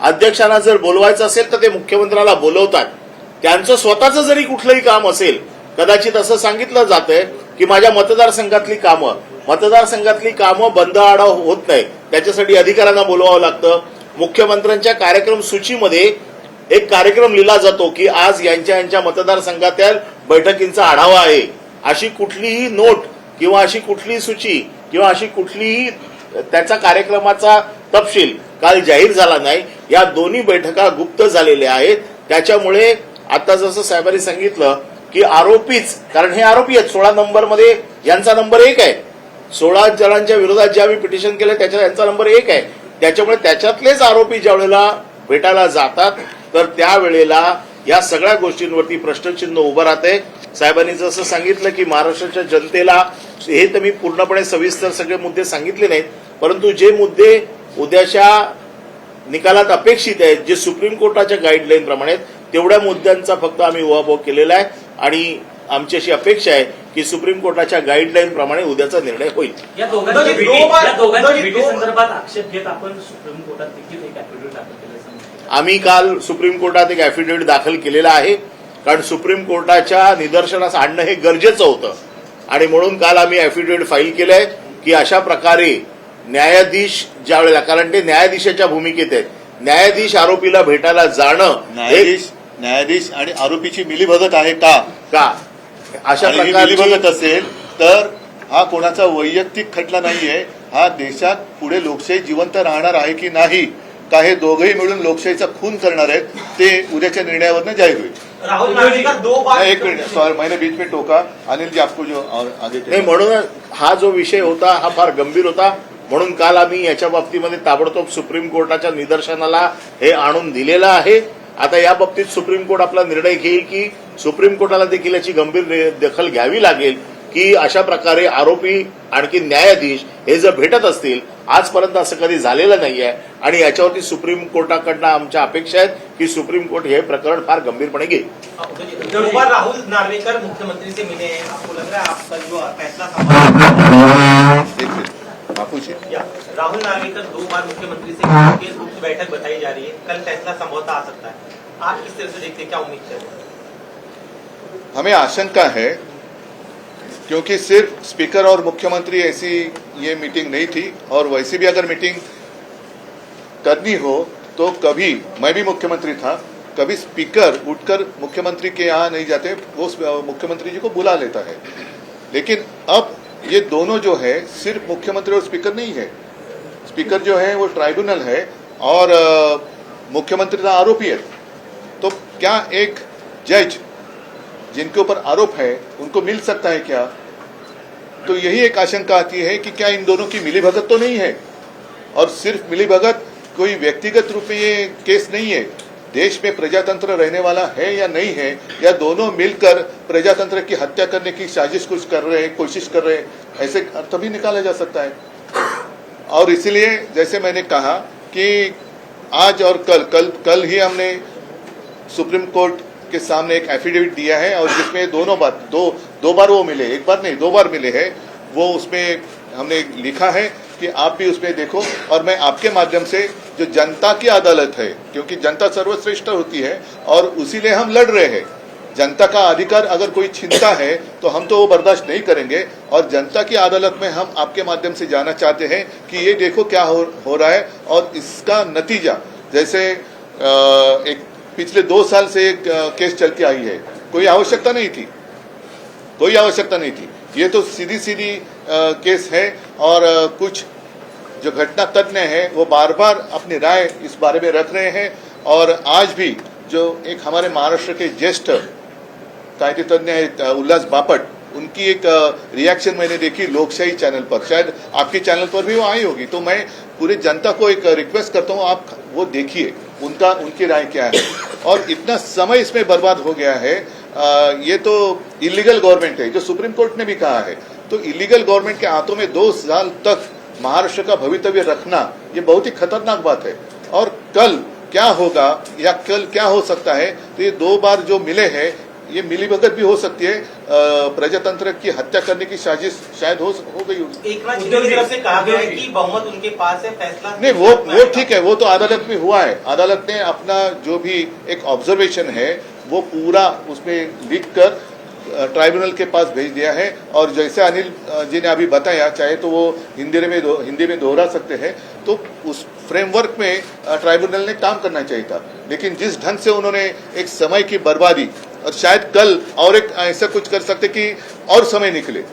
अध्यक्षांना जर बोलवायचं असेल तर ते मुख्यमंत्र्याला बोलवतात. त्यांचं स्वतःचं जरी कुठलंही काम असेल कदाचित असं सांगितलं जातंय की माझ्या मतदारसंघातली कामं मतदारसंघातली कामं बंद आडाव होत नाही. त्याच्यासाठी अधिकाऱ्यांना बोलवावं लागतं. मुख्यमंत्र्यांच्या कार्यक्रम सूचीमध्ये एक कार्यक्रम लिहिला जातो की आज यांच्या यांच्या मतदारसंघातील बैठकींचा आढावा आहे. अशी कुठलीही नोट किंवा अशी कुठलीही सूची किंवा अशी कुठलीही त्याचा कार्यक्रमाचा तपशील काल जाहीर झाला नाही. या दोन्ही बैठका गुप्त झालेल्या आहेत. त्याच्यामुळे आता जसं साहेबांनी सांगितलं की आरोपीच कारण हे आरोपी आहेत सोळा नंबरमध्ये यांचा नंबर एक आहे. सोळा जणांच्या विरोधात जे आम्ही पिटिशन केलं त्याच्या यांचा नंबर एक आहे. त्याच्यामुळे त्याच्यातलेच आरोपी ज्या वेळेला भेटायला जातात तर त्यावेळेला या सगळ्या गोष्टींवरती प्रश्नचिन्ह उभं राहते साहेबांनी जसं सांगितलं की महाराष्ट्राच्या जनतेला हे तर मी पूर्णपणे सविस्तर सगळे मुद्दे सांगितले नाहीत परंतु जे मुद्दे उद्याच्या निकालात अपेक्षित आहेत जे सुप्रीम कोर्टाच्या गाईडलाईन प्रमाणे आहेत, तेवढ्या मुद्द्यांचा फक्त आम्ही उहापोह केलेला आहे आणि आमची अशी अपेक्षा आहे की सुप्रीम कोर्टाच्या गाईडलाईन प्रमाणे उद्याचा निर्णय होईल या दोघांच्या संदर्भात आक्षेप घेत आपण सुप्रीम कोर्टात देखील एक ऍफिडेव्हिट दाखल केलं समजतं. आम्ही काल सुप्रीम कोर्टात एक अॅफिडेव्हिट दाखल केलेला आहे कारण सुप्रीम कोर्टाच्या निदर्शनास आणणं हे गरजेचं होतं आणि म्हणून काल आम्ही अॅफिडेव्हिट फाईल केलंय की अशा प्रकारे न्यायाधीश ज्या वेळेला कारण ते न्यायाधीशाच्या भूमिकेत आहेत. न्यायाधीश आरोपीला भेटायला जाणं न्यायाधीश न्यायाधीश आणि आरोपीची मिलीभगत आहे का? का? अशा मिलीभगत असेल तर हा कोणाचा वैयक्तिक खटला नाहीये. हा देशात पुढे लोकशाही जिवंत राहणार आहे की नाही का हे दोघंही मिळून लोकशाहीचा खून करणार आहेत ते उद्याच्या निर्णयावरनं जाहीर होईल. एक मिनिट सॉरी मैंने बीच में टोका. अनिल जी आपको जो आगे नाही म्हणून हा जो विषय होता हा फार गंभीर होता. म्हणून काल आम्ही याच्या बाबतीमध्ये ताबडतोब सुप्रीम कोर्टाच्या निदर्शनाला हे आणून दिलेलं आहे. आता या बाबतीत सुप्रीम कोर्ट आपला निर्णय घेईल की सुप्रीम कोर्टाला देखील याची गंभीर दखल घ्यावी लागेल की अशा प्रकारे आरोपी आणखी न्यायाधीश हे जर भेटत असतील आजपर्यंत असं कधी झालेलं नाहीये आणि याच्यावरती सुप्रीम कोर्टाकडनं आमच्या अपेक्षा आहेत की सुप्रीम कोर्ट हे प्रकरण फार गंभीरपणे घेईल. राहुल नार्वेकर मुख्यमंत्री से मिले या। राहुल नार्वेकर दो बार मुख्यमंत्री से मिले के गुप्त बैठक बताई जा रही है। कल फैसला संभवतः आ सकता है। आप किस तरह से देखते क्या उम्मीद करते हैं? हमें आशंका है क्योंकि सिर्फ़ स्पीकर और मुख्यमंत्री ऐसी ये मीटिंग नहीं थी और वैसे भी अगर मीटिंग करनी हो तो कभी मैं भी मुख्यमंत्री था कभी स्पीकर उठकर मुख्यमंत्री के यहाँ नहीं जाते वो मुख्यमंत्री जी को बुला लेता है। लेकिन अब ये दोनों जो है सिर्फ़ मुख्यमंत्री और स्पीकर नहीं है। स्पीकर जो है वो ट्राइब्यूनल है और मुख्यमंत्री का आरोपी है। तो क्या एक जज जिनके ऊपर आरोप है, उनको मिल सकता है क्या? तो यही एक आशंका आती है कि क्या इन दोनों की मिलीभगत तो नहीं है? और सिर्फ़ मिलीभगत कोई व्यक्तिगत रूप में ये केस नहीं है देश में प्रजातंत्र रहने वाला है या नहीं है, या दोनों मिलकर प्रजातंत्र की हत्या करने की साजिश कुछ कर रहे हैं, कोशिश कर रहे हैं, ऐसे अर्थ भी निकाला जा सकता है। और इसलिए जैसे मैंने कहा कि आज और कल कल कल ही हमने सुप्रीम कोर्ट के सामने एक एफिडेविट दिया है और जिसमें दोनों बार, दो दो बार वो मिले, एक बार नहीं, दो बार मिले हैं, वो उसमें हमने लिखा है। कि आप भी उसमें देखो और मैं आपके माध्यम से जो जनता की अदालत है क्योंकि जनता सर्वश्रेष्ठ होती है और उसी लिए हम लड़ रहे हैं। जनता का अधिकार अगर कोई छीनता है तो हम तो वो बर्दाश्त नहीं करेंगे और जनता की अदालत में हम आपके माध्यम से जाना चाहते हैं कि ये देखो क्या हो, हो रहा है और इसका नतीजा जैसे एक पिछले दो साल से एक केस चलती आई है। कोई आवश्यकता नहीं थी। कोई आवश्यकता नहीं थी। ये तो सीधी सीधी केस है और कुछ जो घटना तज्ञ है वो बार बार अपनी राय इस बारे में रख रहे हैं। और आज भी जो एक हमारे महाराष्ट्र के ज्येष्ठ तज्ञ हैं उल्लास बापट उनकी एक रिएक्शन मैंने देखी लोकशाही चैनल पर। शायद आपके चैनल पर भी वो आई होगी। तो मैं पूरी जनता को एक रिक्वेस्ट करता हूँ आप वो देखिए उनका उनकी राय क्या है। और इतना समय इसमें बर्बाद हो गया है अ, ये तो इलीगल गवर्नमेंट है जो सुप्रीम कोर्ट ने भी कहा है। तो इलीगल गवर्नमेंट के हाथों में दो साल तक महाराष्ट्र का भवितव्य रखना ये बहुत ही खतरनाक बात है। और कल क्या होगा या कल क्या हो सकता है तो ये दो बार जो मिले हैं ये मिलीभगत भी हो सकती है। प्रजातंत्र की हत्या करने की साजिश शायद हो हो गई होगी। से कहा गया है कि बहुमत उनके पास है फैसला नहीं वो वो ठीक है वो तो अदालत में हुआ है। अदालत ने अपना जो भी एक ऑब्जर्वेशन है वो पूरा उसमें लिख कर ट्राइब्यूनल के पास भेज दिया है और जैसे अनिल जी ने अभी बताया, चाहे तो वो हिंदी में हिंदी में दोहरा सकते हैं तो उस फ्रेमवर्क में ट्राइब्यूनल ने काम करना चाहिए था। लेकिन जिस ढंग से उन्होंने एक समय की बर्बादी, और शायद कल और एक ऐसा कुछ कर सकते कि और समय निकले